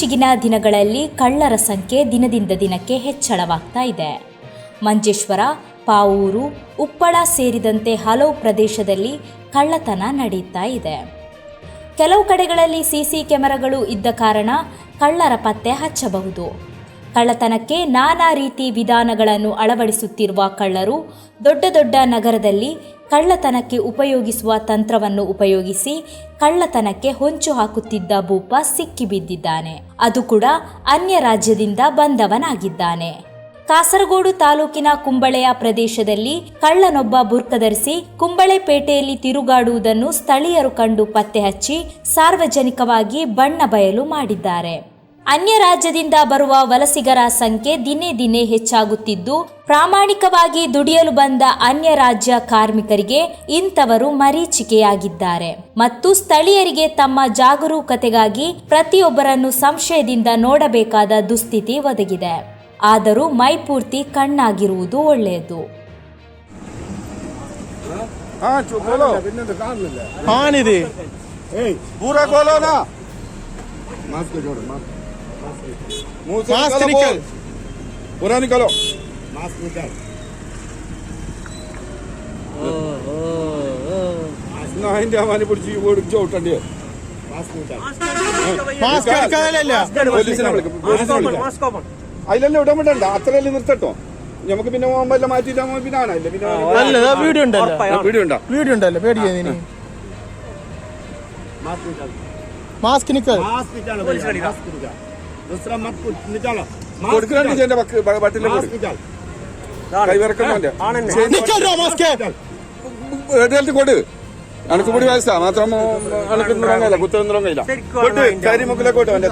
ಇತ್ತೀಚೆಗಿನ ದಿನಗಳಲ್ಲಿ ಕಳ್ಳರ ಸಂಖ್ಯೆ ದಿನದಿಂದ ದಿನಕ್ಕೆ ಹೆಚ್ಚಳವಾಗ್ತಾ ಇದೆ. ಮಂಜೇಶ್ವರ, ಪಾವೂರು, ಉಪ್ಪಳ ಸೇರಿದಂತೆ ಹಲವು ಪ್ರದೇಶದಲ್ಲಿ ಕಳ್ಳತನ ನಡೀತಾ ಇದೆ. ಕೆಲವು ಕಡೆಗಳಲ್ಲಿ ಸಿಸಿ ಕ್ಯಾಮೆರಾಗಳು ಇದ್ದ ಕಾರಣ ಕಳ್ಳರ ಪತ್ತೆ ಹಚ್ಚಬಹುದು. ಕಳ್ಳತನಕ್ಕೆ ನಾನಾ ರೀತಿ ವಿಧಾನಗಳನ್ನು ಅಳವಡಿಸುತ್ತಿರುವ ಕಳ್ಳರು ದೊಡ್ಡ ದೊಡ್ಡ ನಗರದಲ್ಲಿ ಕಳ್ಳತನಕ್ಕೆ ಉಪಯೋಗಿಸುವ ತಂತ್ರವನ್ನು ಉಪಯೋಗಿಸಿ ಕಳ್ಳತನಕ್ಕೆ ಹೊಂಚು ಹಾಕುತ್ತಿದ್ದ ಭೂಪ ಸಿಕ್ಕಿಬಿದ್ದಿದ್ದಾನೆ. ಅದು ಕೂಡ ಅನ್ಯ ರಾಜ್ಯದಿಂದ ಬಂದವನಾಗಿದ್ದಾನೆ. ಕಾಸರಗೋಡು ತಾಲೂಕಿನ ಕುಂಬಳೆಯ ಪ್ರದೇಶದಲ್ಲಿ ಕಳ್ಳನೊಬ್ಬ ಬುರ್ಕ ಧರಿಸಿ ಕುಂಬಳೆಪೇಟೆಯಲ್ಲಿ ತಿರುಗಾಡುವುದನ್ನು ಸ್ಥಳೀಯರು ಕಂಡು ಪತ್ತೆ ಹಚ್ಚಿ ಸಾರ್ವಜನಿಕವಾಗಿ ಬಣ್ಣ ಬಯಲು ಮಾಡಿದ್ದಾರೆ. ಅನ್ಯ ರಾಜ್ಯದಿಂದ ಬರುವ ವಲಸಿಗರ ಸಂಖ್ಯೆ ದಿನೇ ದಿನೇ ಹೆಚ್ಚಾಗುತ್ತಿದ್ದು, ಪ್ರಾಮಾಣಿಕವಾಗಿ ದುಡಿಯಲು ಬಂದ ಅನ್ಯ ರಾಜ್ಯ ಕಾರ್ಮಿಕರಿಗೆ ಇಂಥವರು ಮರೀಚಿಕೆಯಾಗಿದ್ದಾರೆ. ಮತ್ತು ಸ್ಥಳೀಯರಿಗೆ ತಮ್ಮ ಜಾಗರೂಕತೆಗಾಗಿ ಪ್ರತಿಯೊಬ್ಬರನ್ನು ಸಂಶಯದಿಂದ ನೋಡಬೇಕಾದ ದುಸ್ಥಿತಿ ಒದಗಿದೆ. ಆದರೂ ಮೈಪೂರ್ತಿ ಕಣ್ಣಾಗಿರುವುದು ಒಳ್ಳೆಯದು. हाँ चुप बोलो कौन है पूरा खोलो ना मास्क जोड़ो मास्क मुंह से मास्क निकालो निकाल। बोल। पूरा निकालो मास्क निकाल ना हिंदी हमारी पुढची ओढ चौटंडी मास्क निकाल മാസ്ക് എടുക്കാനല്ല പോലീസിനെ വിളിക്കും പോലീസിനെ വിളിക്കാം അതിലല്ലേ ഇടാൻ വേണ്ട അത്രയല്ലേ നിർത്തട്ടോ നമുക്ക് പിന്നെ പോകുമ്പോ മാറ്റിയിട്ട് നമ്മൾ പിന്നെ ആണല്ലേ പിന്നെ അല്ല വീഡിയോ ഉണ്ടല്ലോ വീഡിയോ ഉണ്ടോ വീഡിയോ ഉണ്ടല്ലോ പേടിക്കാൻ നീ मास्क निकाल മാസ്ക് നിക്കൽ मास्क निकालो भैया, मास्क निकाल दूसरा मत कुछ निकालो मास्क കൊടുക്കുന്നുണ്ട് निकाल, എന്റെ ബട്ടിലെ मास्क निकाल കൈവിറക്കുന്നുണ്ട് നിക്കൽ മാസ്ക് എടുത്ത് കൊടു അനക്ക് കൂടി വയസ്സാ മാത്രം അനക്ക് തുടങ്ങില്ല കുത്തൊന്നും തുടങ്ങില്ല കൊട്ട് കരിമുക്കിലെ കൊട്ട് അവന്റെ